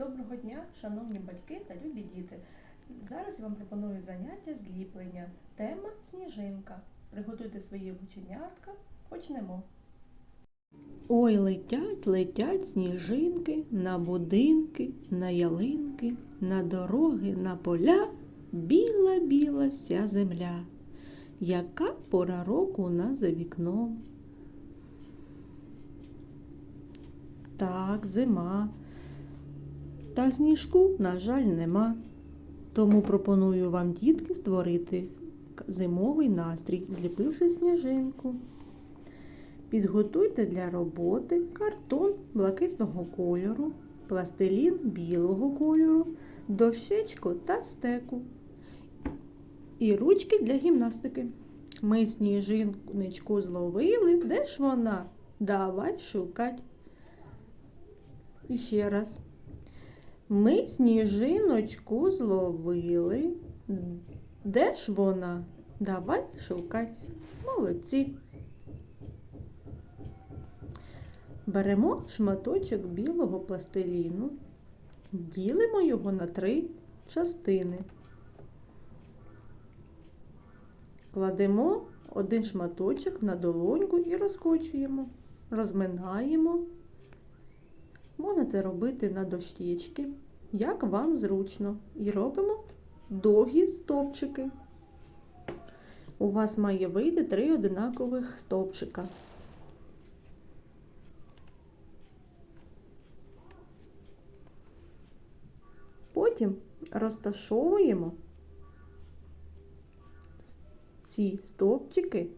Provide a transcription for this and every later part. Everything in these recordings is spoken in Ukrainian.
Доброго дня, шановні батьки та любі діти. Зараз я вам пропоную заняття зліплення. Тема сніжинка. Приготуйте свої рученятка. Почнемо. Ой, летять, летять сніжинки на будинки, на ялинки, на дороги, на поля. Біла-біла вся земля. Яка пора року у нас за вікном? Так, зима. Та сніжку, на жаль, нема. Тому пропоную вам, дітки, створити зимовий настрій, зліпивши сніжинку. Підготуйте для роботи картон блакитного кольору, пластилін білого кольору, дощечку та стеку. І ручки для гімнастики. Ми сніжинку зловили. Де ж вона? Давай шукать. І ще раз. Ми сніжиночку зловили. Де ж вона? Давай шукать. Молодці. Беремо шматочок білого пластиліну, ділимо його на три частини. Кладемо один шматочок на долоньку і розкочуємо, розминаємо. Можна це робити на дощечки, як вам зручно. І робимо довгі стовпчики. У вас має вийти три одинакових стовпчика. Потім розташовуємо ці стовпчики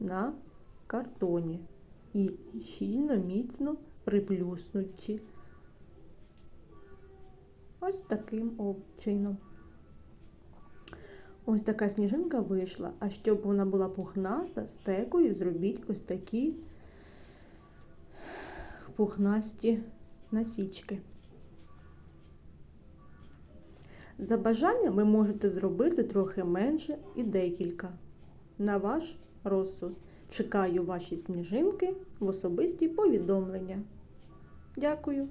на картоні і щільно, міцно приплюснуті. Ось таким чином. Ось така сніжинка вийшла. А щоб вона була пухнаста, стекою зробіть ось такі пухнасті насічки. За бажанням ви можете зробити трохи менше і декілька. На ваш розсуд. Чекаю ваші сніжинки в особисті повідомлення. Дякую!